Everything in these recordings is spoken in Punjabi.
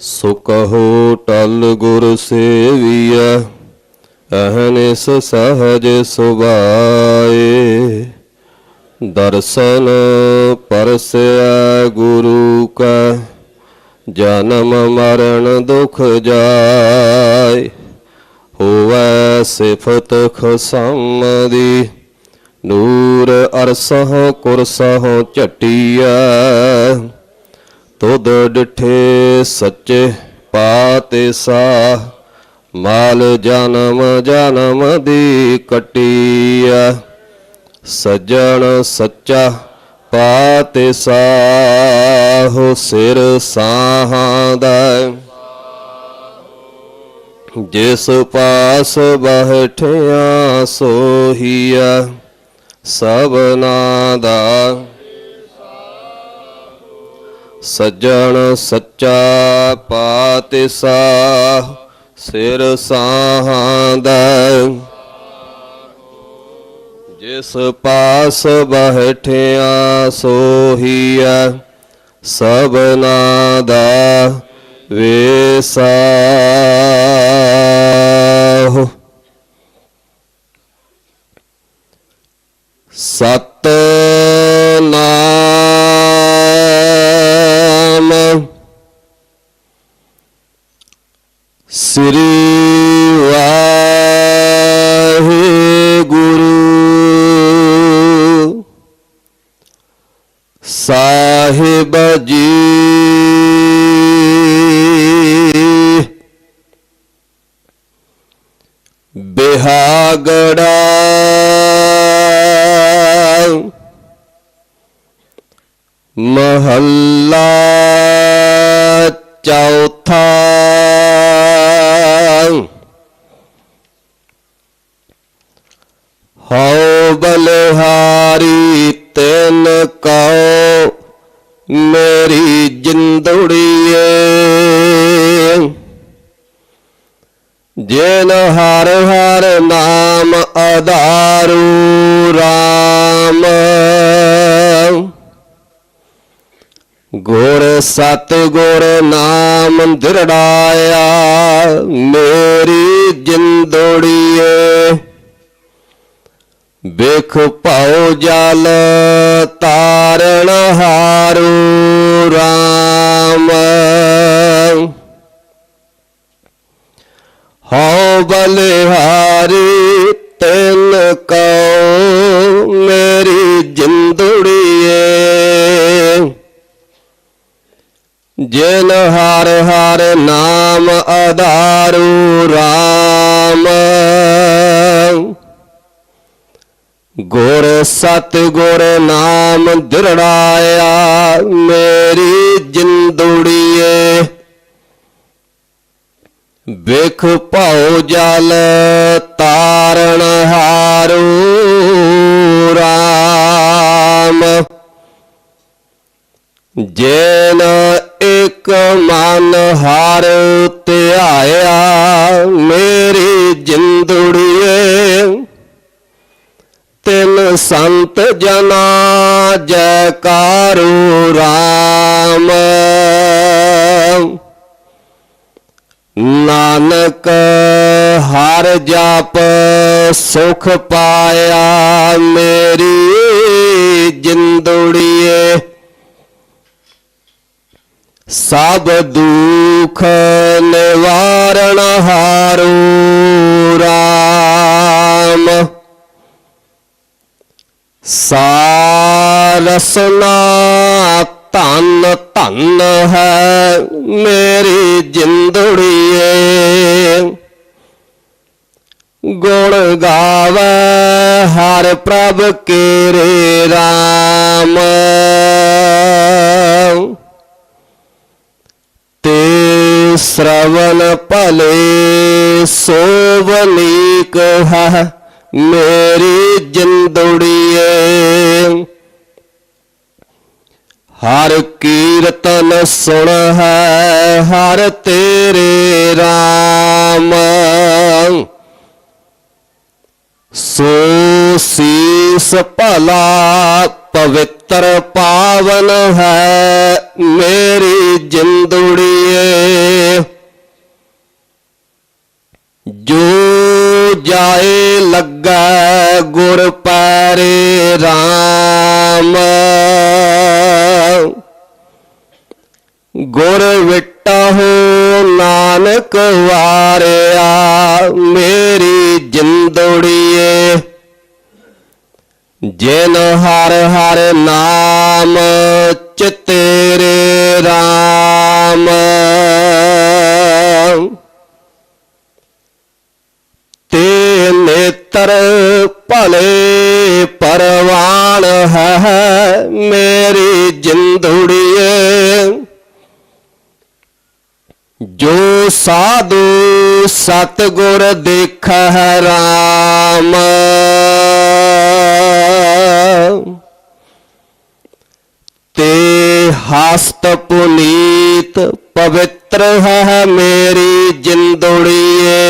ਸੋ ਕਹੋ ਟਲ ਗੁਰ ਸੇਵੀਐ ਅਹਨਿਸ ਸਹਜ ਸੁਭਾਏ। ਦਰਸ਼ਨ ਪਰਸਿਆ ਗੁਰੂ ਕਾ, ਜਨਮ ਮਰਨ ਦੁਖ ਜਾਏ। ਹੋਵੈ ਸਿਫਤ ਖਸਮ ਦੀ ਨੂਰ ਅਰਸਹੁ ਕੁਰਸਹੁ ਝਟੀਐ। ਤੁਧ ਡਿਠੇ ਸੱਚੇ ਪਾਤੇ ਸਾ ਮਾਲ ਜਨਮ ਜਨਮ ਦੀ ਕਟੀਐ। ਸਜਣ ਸੱਚਾ ਪਾਤੇ ਸਾਹੋ, ਸਿਰ ਸਾਹਾਂ ਦਾ। ਜਿਸ ਪਾਸ ਬਹਿਠਿਆ ਸੋਹੀਆ ਸਭਨਾ ਦਾ। ਸੱਜਣ ਸੱਚਾ ਪਾਤਿਸ਼ਾਹ ਸਿਰ ਸਾਹਾਂ ਦਾ। ਜਿਸ ਪਾਸ ਬਹਿਠਿਆ ਸੋਹੀਆ ਸਭਨਾ ਦਾ ਵੇਸਾ। ਬਿਹਾਗੜਾ ਮਹੱਲਾ ਚੌਥਾ। ਹਉ ਬਲਿਹਾਰੀ ਤਿਨ ਜਿਨ ਹਰ ਹਰ ਨਾਮ ਆਧਾਰੂ RAM ਗੁਰ ਸਤ ਗੁਰ ਨਾਮ ਦਿਰੜਾਇਆ, ਮੇਰੀ ਜਿੰਦੋੜੀਏ। ਵੇਖ ਭਾਉ ਜਲ ਤਾਰਣ ਹਾਰੂ RAM ਹਉ ਬਲਿਹਾਰੀ, ਤਿਨ ਕਉ ਮੇਰੀ ਜਿੰਦੜੀਏ। ਜਿਨ ਹਰ ਹਰ ਨਾਮ ਆਧਾਰੂ RAM ਗੁਰ ਸਤ ਗੁਰ ਨਾਮ ਦਿਰੜਾਇਆ, ਮੇਰੀ ਜਿੰਦੜੀਏ। ਵਿਖ ਭਾਉ ਜਲ ਤਾਰਣ ਹਾਰੂ RAM ਜੇਨ ਇੱਕ ਮਨ ਹਰ ਧਿਆਇਆ, ਮੇਰੀ ਜਿੰਦੜੀਏ। ਤਿਨ ਸੰਤ ਜਨਾ ਜੈਕਾਰੂ ਰਾਮ। ਨਾਨਕ ਹਰ ਜਪ ਸੁਖ ਪਾਇਆ ਮੇਰੀ ਜਿੰਦੜੀਏ। ਸਭ ਦੁਖ ਨਿਵਾਰਣ ਹਾਰੂ RAM ਸਾਰਸਨਾ ਧਨ ਹੈ ਮੇਰੀ ਜਿੰਦੜੀਏ। ਗੁਣ ਗਾਵੇ ਹਰ ਪ੍ਰਭ ਕੇਰੇ RAM ਤੇ ਸ਼ਰਵਨ ਭਲੇ ਸੋਵਨੀਕ ਹੈ ਮੇਰੀ ਜਿੰਦੜੀਏ। ਹਰ ਕੀਰਤਨ ਸੁਣ ਹੈ, ਹਰ ਤੇਰੇ ਰਾਮ। ਸੋ ਸੀਸ ਭਲਾ ਪਵਿੱਤਰ ਪਾਵਨ ਹੈ, ਮੇਰੀ ਜਿੰਦੜੀਏ। ਜੋ ਜਾਏ ਲੱਗਾ ਗੁਰ ਪੈਰੇ ਰਾਮ। ਗੁਰ ਵਿਟਹੁ ਨਾਨਕ ਵਾਰਿਆ, ਮੇਰੀ ਜਿੰਦੜੀਏ। ਜਿਨ ਹਰ ਹਰ ਨਾਮ ਚਿਤੇਰੇ RAM ਤੇ ਨੇਤਰ ਭਲੇ ਸਾਧੂ ਸਤਗੁਰ ਦੇਖੈ ਰਾਮ। ਤੇ ਹਸਤ ਪੁਨੀਤ ਪਵਿੱਤਰ ਹੈ ਮੇਰੀ ਜਿੰਦੜੀਏ।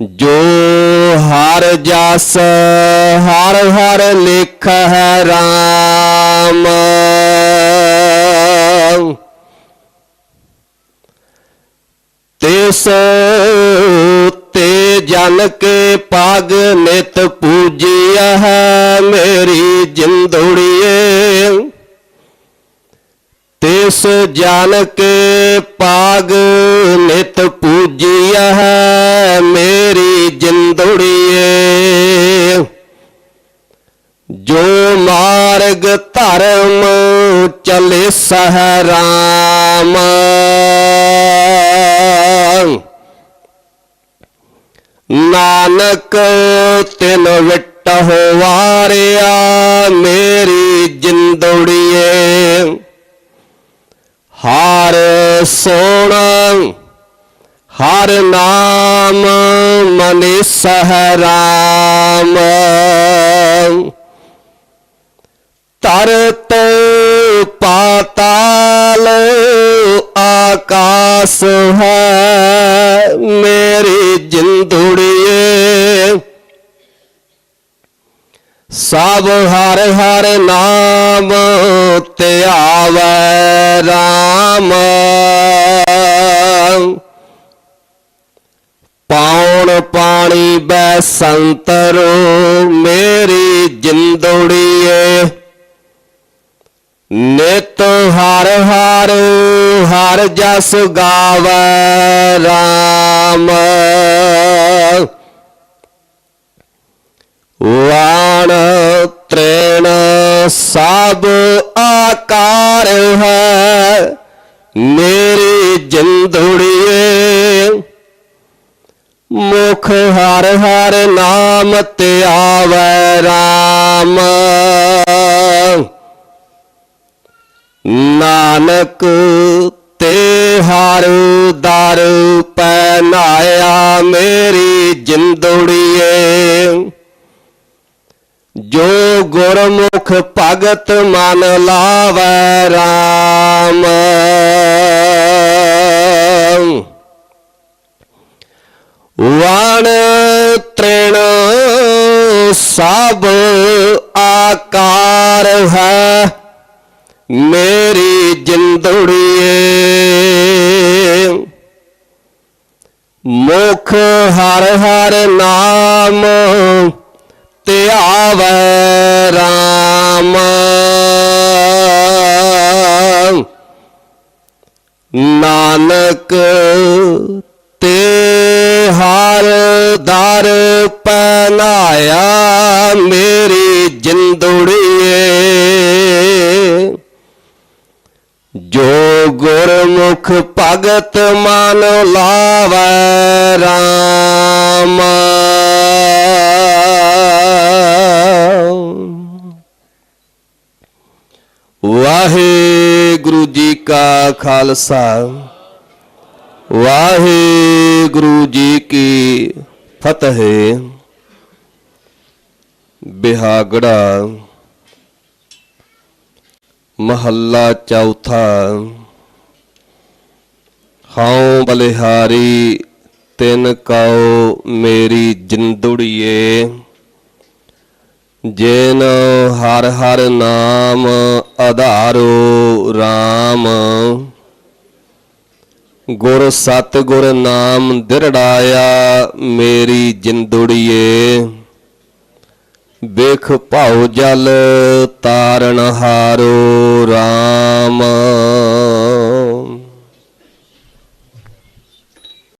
ਜੋ ਹਰ ਜਸ ਹਰ ਹਰ ਲਿਖ ਹੈ RAM ਤਿਸ ਤੇ ਜਨ ਕੇ ਪਗ ਨਿਤ ਪੂਜਿਆ ਹੈ ਮੇਰੀ ਜਿੰਦੜੀਏ। ਤਿਸ ਜਨ ਕੇ ਪਾਗ ਨਿਤ ਪੂਜਿਆ ਹੈ ਮੇਰੀ ਜਿੰਦੜੀਏ। ਜੋ ਮਾਰਗ ਧਰਮ ਚਲੇ ਸਹਰਾਮ ਨਾਨਕ ਤਿਨ ਵਿਟਹੁ ਵਾਰਿਆ ਮੇਰੀ ਜਿੰਦੜੀਏ। ਹਾਰ ਸੋਣਾ ਹਰ ਨਾਮ ਮਨਿ ਸਹਰਾਮ। ਤਰਤ ਪਾਤਾਲ ਆਕਾਸ ਹੈ ਮੇਰੀ ਜਿੰਦੜੀਏ। ਸਭ ਹਰ ਹਰ ਨਾਮ ਤੇ ਧਿਆਵੈ RAM ਪਾਉਣ ਪਾਣੀ ਬੈ ਸੰਤਰੋ ਮੇਰੀ ਜਿੰਦੜੀਏ। ਨਿਤ ਹਰ ਜਸ ਗਾਵੈ RAM ਵਾਣ ਤ੍ਰੇਣ ਸਭ ਆਕਾਰ ਹੈ। ਮੇਰੀ ਜਿੰਦੜੀਏ, ਮੁਖ ਹਰ ਹਰ ਨਾਮ ਤੇ ਧਿਆਵੈ RAM ਨਾਨਕ ਹਰ ਦਰ ਪਹਿਨਾਇਆ ਮੇਰੀ ਜਿੰਦੜੀਏ। ਜੋ ਗੁਰਮੁਖ ਭਗਤ ਮਨ ਲਾਵੈ RAM ਵਣ ਤ੍ਰਿਣ ਸਭ ਆਕਾਰ ਹੈ ਮੇਰੀ ਜਿੰਦੜੀਏ। ਮੁਖ ਹਰ ਹਰ ਨਾਮ ਧਿਆਵੈ RAM ਨਾਨਕ ਤੇ ਹਰ ਦਰ ਪਹਿਨਾਇਆ ਮੇਰੀ ਜਿੰਦੜੀ ਗੁਰਮੁਖ ਭਗਤ ਮਨ ਲਾਵੈ RAM ਵਾਹਿਗੁਰੂ ਜੀ ਕਾ ਖਾਲਸਾ, ਵਾਹਿਗੁਰੂ ਜੀ ਕੀ ਫਤਿਹ। ਬਿਹਾਗੜਾ, ਮਹੱਲਾ ਚੌਥਾ ਹਉ ਬਲਿਹਾਰੀ, ਤਿਨ ਕਉ ਮੇਰੀ ਜਿੰਦੜੀਏ। ਜੇਨ ਹਰ ਹਰ ਨਾਮ ਆਧਾਰੋ RAM ਗੁਰ ਸਤ ਗੁਰ ਨਾਮ ਦਿਰੜਾਇਆ ਮੇਰੀ ਜਿੰਦੁੜੀਏ। ਵੇਖ ਭਾਉ ਜਲ ਤਾਰਨ ਹਾਰੋ RAM